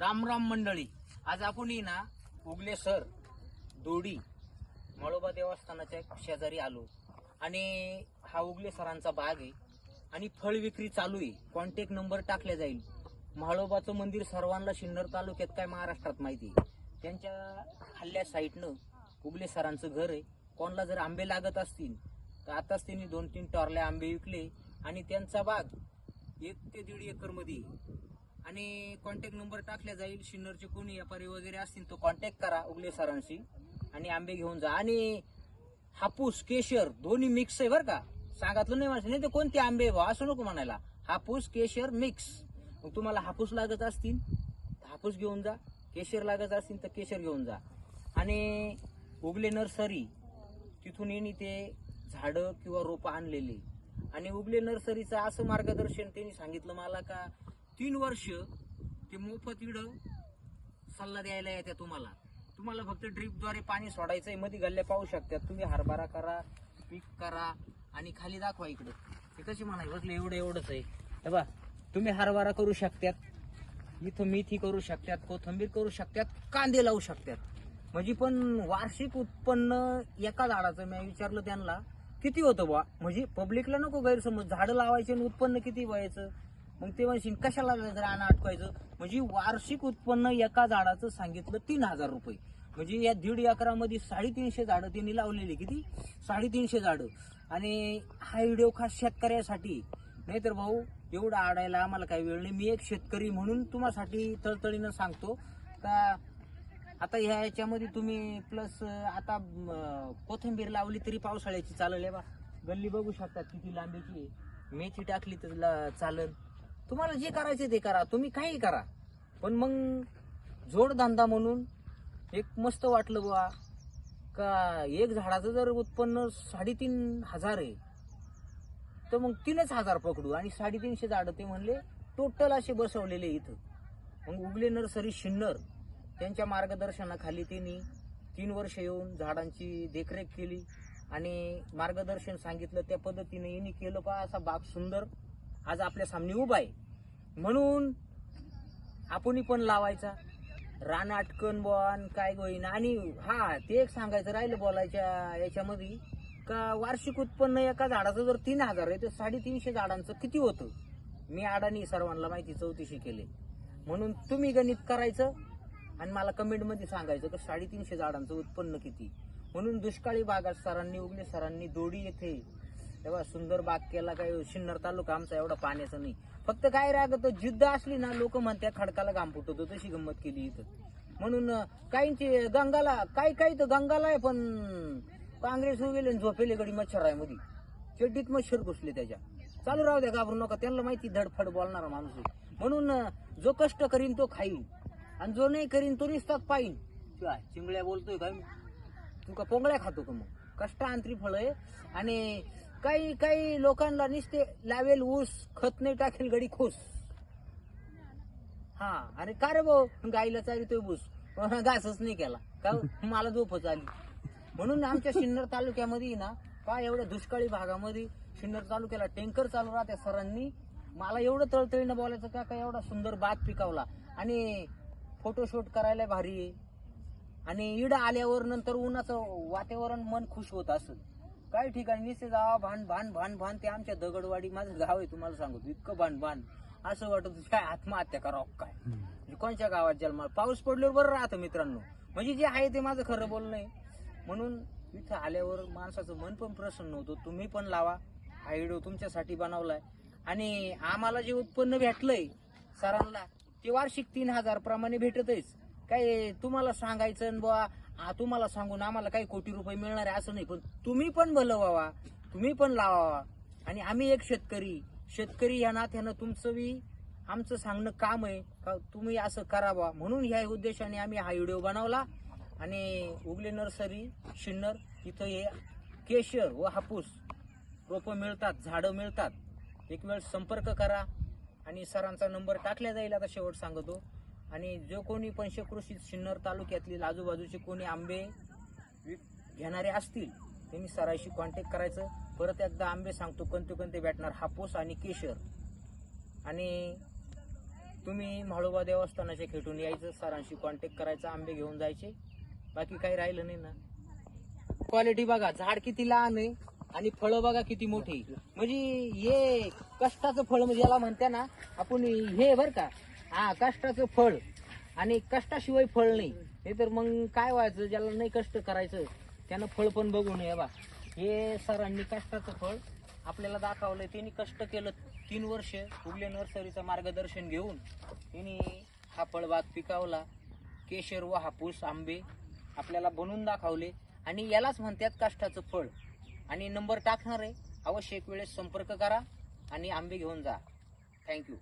राम राम मंडळी. आज आपण ही ना उगले सर दोडी मळोबा देवस्थानाच्या शेजारी आलो. आणि हा उगले सरांचा बाग आहे. आणि फळ विक्री चालू आहे. कॉन्टॅक्ट नंबर टाकला जाईल. म्हाळोबाचं मंदिर सर्वांना शिन्नर तालुक्यात काय महाराष्ट्रात माहिती आहे? त्यांच्या हल्ल्या साईडनं उगले सरांचं घर आहे. कोणाला जर आंबे लागत असतील तर आताच त्यांनी दोन तीन टॉरले आंबे विकले. आणि त्यांचा बाग एक ते दीड एकरमध्ये आणि कॉन्टॅक्ट नंबर टाकला जाईल. शिन्नरचे कोणी व्यापारी वगैरे असतील तो कॉन्टॅक्ट करा उगले सरांशी. आणि आंबे घेऊन जा. आणि हापूस केशर दोन्ही मिक्स आहे बरं का. सांगातलं नाही माझं नाही ते कोणते आंबे भाऊ असं नको म्हणायला. हापूस केशर मिक्स मग तुम्हाला हापूस लागत असतील तर हापूस घेऊन जा. केशर लागत असतील तर केशर घेऊन जा. आणि उगले नर्सरी तिथून येणे ते झाडं किंवा रोपं आणलेली. आणि उगले नर्सरीचं असं मार्गदर्शन त्यांनी सांगितलं मला का तीन वर्ष ते मोफत इडं सल्ला द्यायला येत्या तुम्हाला. तुम्हाला फक्त ड्रीपद्वारे पाणी सोडायचं आहे मध्ये गल्ले पाहू शकतात. तुम्ही हरभरा करा पीक करा आणि खाली दाखवा इकडं. ते कशी म्हणाय बसले एवढं एवढंच आहे. हे बा तुम्ही हरभरा करू शकतात इथं मेथी करू शकतात कोथंबीर करू शकतात कांदे लावू शकतात. म्हणजे पण वार्षिक उत्पन्न एका झाडाचं मी विचारलं त्यांना किती होतं बा म्हणजे पब्लिकला नको गैरसमज. झाडं लावायचे आणि उत्पन्न किती व्हायचं? मग ते म्हणशील कशाला रान अटकायचं म्हणजे वार्षिक उत्पन्न एका झाडाचं सांगितलं तीन हजार रुपये. म्हणजे या दीड एकरामध्ये साडेतीनशे झाडं त्यांनी लावलेली. किती? साडेतीनशे झाडं. आणि हा व्हिडिओ खास शेतकऱ्यासाठी. नाहीतर भाऊ एवढं आडायला आम्हाला काही वेळ नाही. मी एक शेतकरी म्हणून तुम्हासाठी तळतळीनं सांगतो. का आता ह्या याच्यामध्ये तुम्ही प्लस आता कोथिंबीर लावली तरी पावसाळ्याची चालेल आहे बा. गल्ली बघू शकतात किती लांबीची मेथी टाकली तर ला- चालेल तुम्हाला जे करायचे ते करा तुम्ही काही करा. पण मग जोडधंदा म्हणून एक मस्त वाटलं बुवा. का एक झाडाचं जर उत्पन्न साडेतीन हजार आहे तर मग तीनच हजार पकडू. आणि साडेतीनशे झाडं ते म्हणले टोटल असे बसवलेले इथं. मग उगले नर्सरी शिन्नर त्यांच्या मार्गदर्शनाखाली त्यांनी तीन वर्ष येऊन झाडांची देखरेख केली. आणि मार्गदर्शन सांगितलं त्या पद्धतीने यांनी केलं पा असा बाग सुंदर. आज आपल्या सामने उभा आहे. म्हणून आपणही पण लावायचा. रान आटकन बॉन काय गोईन आणि हा ते एक सांगायचं राहिलं बोलायच्या याच्यामध्ये का वार्षिक उत्पन्न एका झाडाचं जर तीन हजार आहे तर साडेतीनशे झाडांचं किती होतं? मी अडाणी सर्वांना माहिती चौतीशी केले. म्हणून तुम्ही गणित करायचं आणि मला कमेंटमध्ये सांगायचं की साडेतीनशे झाडांचं उत्पन्न किती? म्हणून दुष्काळी भागात सरांनी उगले सरांनी दोडी येथे तेव्हा सुंदर बाग केला काय शिन्नर तालुका आमचा एवढा पाण्याचा नाही. फक्त काय रागत जिद्द असली ना लोक म्हणतात खडकाला घाम फुटवतो तशी गंमत केली इथं. म्हणून काहींची गंगाला काही काही तर गंगाला आहे पण काँग्रेस गेले आणि झोपेले गडी मच्छर आहे मध्ये चड्डीत मच्छर घुसले त्याच्या. चालू राहू द्या घाबरू नका त्यांना माहिती धडफड बोलणारा माणूस आहे. म्हणून जो कष्ट करीन तो खाईन. आणि जो नाही करीन तो निसतात पाईन किंवा चिंगळ्या बोलतोय काय तू का पोंगळ्या खातो का मग? कष्ट आंतरी फळ आहे. आणि काही काही लोकांना निसते लावेल ऊस खत नाही टाकेल गडी खुश हा अरे का रे भाऊ? गाईला चारितोय ऊस. घासच नाही केला. का हो? मला झोपच आली. म्हणून आमच्या सिन्नर तालुक्यामध्ये ना का एवढ्या दुष्काळी भागामध्ये सिन्नर तालुक्याला टँकर चालू राहत्या सरांनी. मला एवढं तळतळीनं बोलायचं का काय एवढा सुंदर बाग पिकावला. आणि फोटोशूट करायला भारी आहे. आणि इड आल्यावर नंतर उन्हाचं वातावरण मन खुश होत असं काही ठिकाणी निश्चित जावा भान भान भान भान. ते आमच्या दगडवाडी माझं गाव आहे तुम्हाला सांगतो इतकं भान भान. असं वाटत काय आत्महत्या करावं काय? म्हणजे कोणत्या गावात जन्माला? पाऊस पडल्यावर बरं राहतं मित्रांनो. म्हणजे जे आहे ते माझं खरं बोलणं आहे. म्हणून इथं आल्यावर माणसाचं मन पण प्रसन्न होतं. तुम्ही पण लावा. हा व्हिडिओ तुमच्यासाठी बनवलाय. आणि आम्हाला जे उत्पन्न भेटलंय सरांना ते वार्षिक तीन हजार प्रमाणे भेटतच काय तुम्हाला सांगायचं आणि बुवा? तुम्हाला सांगून आम्हाला काही कोटी रुपये मिळणार आहे असं नाही पण तुम्ही पण भलं व्हावा. तुम्ही पण लावावा. आणि आम्ही एक शेतकरी. शेतकरी या नात्यानं तुमचं बी आमचं सांगणं काम आहे. का तुम्ही असं करावा म्हणून ह्या उद्देशाने आम्ही हा व्हिडिओ बनवला. आणि उगले नर्सरी शिन्नर इथं हे केशर व हापूस रोपं मिळतात झाडं मिळतात. एक वेळ संपर्क करा. आणि सरांचा नंबर टाकला जाईल आता शेवट सांगतो. आणि जो कोणी पंचकृषी सिन्नर तालुक्यातील आजूबाजूचे कोणी आंबे घेणारे असतील त्यांनी सराशी कॉन्टॅक्ट करायचं. परत एकदा आंबे सांगतो कोणते कोणते भेटणार? हापूस आणि केशर. आणि तुम्ही म्हाळोबा देवस्थानाच्या खेटून यायचं सरांशी कॉन्टॅक्ट करायचा आंबे घेऊन जायचे. बाकी काही राहिलं नाही ना. क्वालिटी बघा झाड किती लहान आहे आणि फळं बघा किती मोठी. म्हणजे हे कष्टाचं फळ म्हणजे याला म्हणते ना आपण हे बर का हा कष्टाचं फळ. आणि कष्टाशिवाय फळ नाही. हे तर मग काय व्हायचं? ज्याला नाही कष्ट करायचं त्यानं फळ पण बघू नये बा. हे सरांनी कष्टाचं फळ आपल्याला दाखवलंय. त्यांनी कष्ट केलं तीन वर्ष उगले नर्सरीचं मार्गदर्शन घेऊन. त्यांनी हा फळबाग पिकावला. केशर व हापूस आंबे आपल्याला बनवून दाखवले. आणि यालाच म्हणतात कष्टाचं फळ. आणि नंबर टाकणार आहे. अवश्य एक वेळेस संपर्क करा आणि आंबे घेऊन जा. थँक्यू